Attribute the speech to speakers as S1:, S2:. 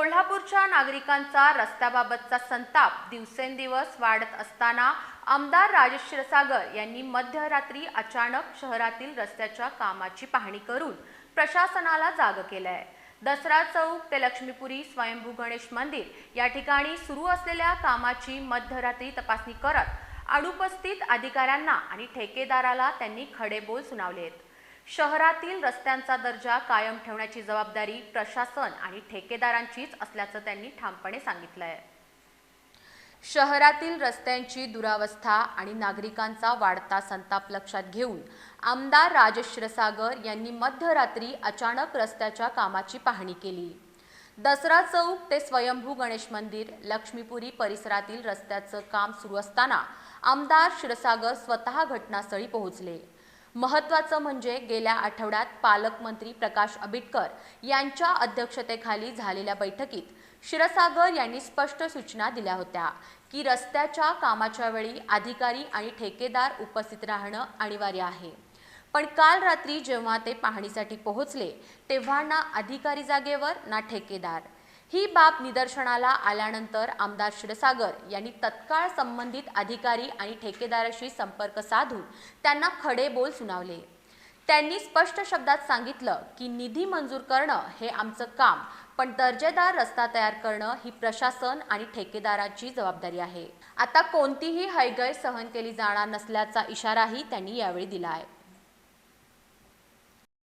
S1: कोल्हापूरच्या नागरिकांचा रस्त्याबाबतचा संताप दिवसेंदिवस वाढत असताना आमदार राजेश क्षीरसागर यांनी मध्यरात्री अचानक शहरातील रस्त्याच्या कामाची पाहणी करून प्रशासनाला जाग आहे दसरा चौक ते लक्ष्मीपुरी स्वयंभू गणेश मंदिर या ठिकाणी सुरू असलेल्या कामाची मध्यरात्री तपासणी करत अनुपस्थित अधिकाऱ्यांना आणि ठेकेदाराला त्यांनी खडेबोल सुनावले शहरातील रस्त्यांचा दर्जा कायम ठेवण्याची जबाबदारी प्रशासन आणि ठेकेदारांचीच असल्याचं त्यांनी ठामपणे सांगितलंय. शहरातील रस्त्यांची दुरावस्था आणि नागरिकांचा वाढता संताप लक्षात घेऊन आमदार राजेश क्षीरसागर यांनी मध्यरात्री अचानक रस्त्याच्या कामाची पाहणी केली. दसरा चौक ते स्वयंभू गणेश मंदिर लक्ष्मीपुरी परिसरातील रस्त्याचं काम सुरू असताना आमदार क्षीरसागर स्वतः घटनास्थळी पोहोचले. महत्त्वाचं म्हणजे गेल्या आठवड्यात पालकमंत्री प्रकाश आंबेडकर यांच्या अध्यक्षतेखाली झालेल्या बैठकीत क्षीरसागर यांनी स्पष्ट सूचना दिल्या होत्या की रस्त्याच्या कामाच्या वेळी अधिकारी आणि ठेकेदार उपस्थित राहणं अनिवार्य आहे. पण काल रात्री जेव्हा ते पाहणीसाठी पोहोचले तेव्हा ना अधिकारी जागेवर ना ठेकेदार. ही बाब निदर्शनाला आल्यानंतर आमदार क्षीरसागर यांनी तत्काळ संबंधित अधिकारी आणि ठेकेदाराशी संपर्क साधून त्यांना खडे बोल सुनावले. त्यांनी स्पष्ट शब्दात सांगितलं की निधी मंजूर करणं हे आमचं काम पण दर्जेदार रस्ता तयार करणं ही प्रशासन आणि ठेकेदाराची जबाबदारी आहे. आता कोणतीही हयगय सहन केली जाणार नसल्याचा इशाराही त्यांनी यावेळी दिला आहे.